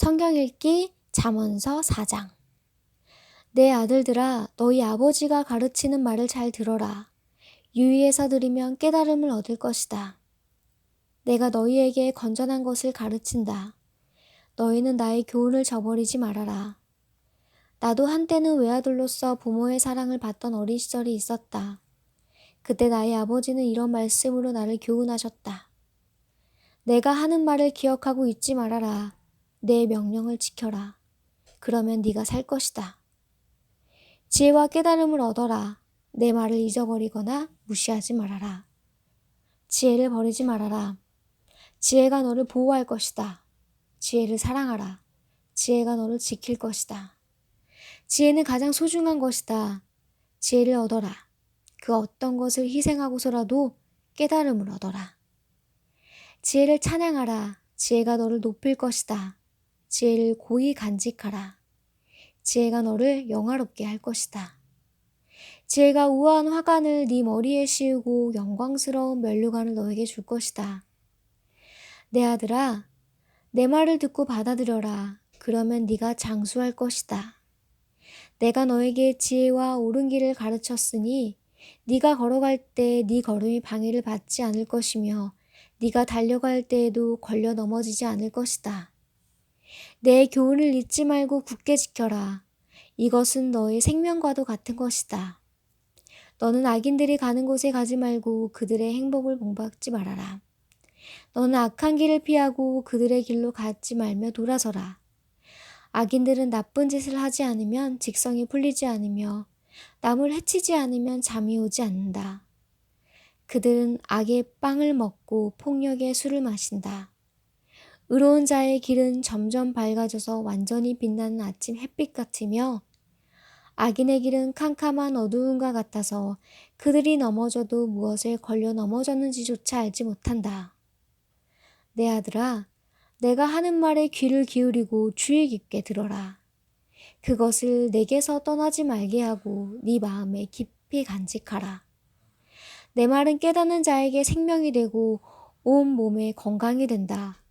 성경 읽기 잠언서 4장 내 아들들아 너희 아버지가 가르치는 말을 잘 들어라. 유의해서 들으면 깨달음을 얻을 것이다. 내가 너희에게 건전한 것을 가르친다. 너희는 나의 교훈을 저버리지 말아라. 나도 한때는 외아들로서 부모의 사랑을 받던 어린 시절이 있었다. 그때 나의 아버지는 이런 말씀으로 나를 교훈하셨다. 내가 하는 말을 기억하고 잊지 말아라. 내 명령을 지켜라. 그러면 네가 살 것이다. 지혜와 깨달음을 얻어라. 내 말을 잊어버리거나 무시하지 말아라. 지혜를 버리지 말아라. 지혜가 너를 보호할 것이다. 지혜를 사랑하라. 지혜가 너를 지킬 것이다. 지혜는 가장 소중한 것이다. 지혜를 얻어라. 그 어떤 것을 희생하고서라도 깨달음을 얻어라. 지혜를 찬양하라. 지혜가 너를 높일 것이다. 지혜를 고이 간직하라. 지혜가 너를 영화롭게 할 것이다. 지혜가 우아한 화관을 네 머리에 씌우고 영광스러운 면류관을 너에게 줄 것이다. 내 아들아, 내 말을 듣고 받아들여라. 그러면 네가 장수할 것이다. 내가 너에게 지혜와 옳은 길을 가르쳤으니 네가 걸어갈 때 네 걸음이 방해를 받지 않을 것이며 네가 달려갈 때에도 걸려 넘어지지 않을 것이다. 내 교훈을 잊지 말고 굳게 지켜라. 이것은 너의 생명과도 같은 것이다. 너는 악인들이 가는 곳에 가지 말고 그들의 행복을 봉박지 말아라. 너는 악한 길을 피하고 그들의 길로 가지 말며 돌아서라. 악인들은 나쁜 짓을 하지 않으면 직성이 풀리지 않으며 남을 해치지 않으면 잠이 오지 않는다. 그들은 악의 빵을 먹고 폭력의 술을 마신다. 의로운 자의 길은 점점 밝아져서 완전히 빛나는 아침 햇빛 같으며 악인의 길은 캄캄한 어두움과 같아서 그들이 넘어져도 무엇에 걸려 넘어졌는지조차 알지 못한다. 내 아들아, 내가 하는 말에 귀를 기울이고 주의 깊게 들어라. 그것을 내게서 떠나지 말게 하고 네 마음에 깊이 간직하라. 내 말은 깨닫는 자에게 생명이 되고 온 몸에 건강이 된다.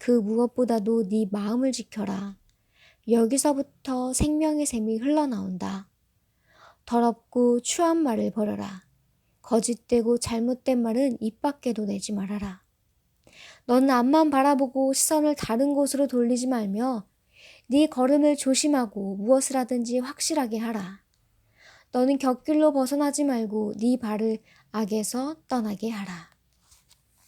그 무엇보다도 네 마음을 지켜라. 여기서부터 생명의 샘이 흘러나온다. 더럽고 추한 말을 버려라. 거짓되고 잘못된 말은 입 밖에도 내지 말아라. 너는 앞만 바라보고 시선을 다른 곳으로 돌리지 말며 네 걸음을 조심하고 무엇을 하든지 확실하게 하라. 너는 곁길로 벗어나지 말고 네 발을 악에서 떠나게 하라.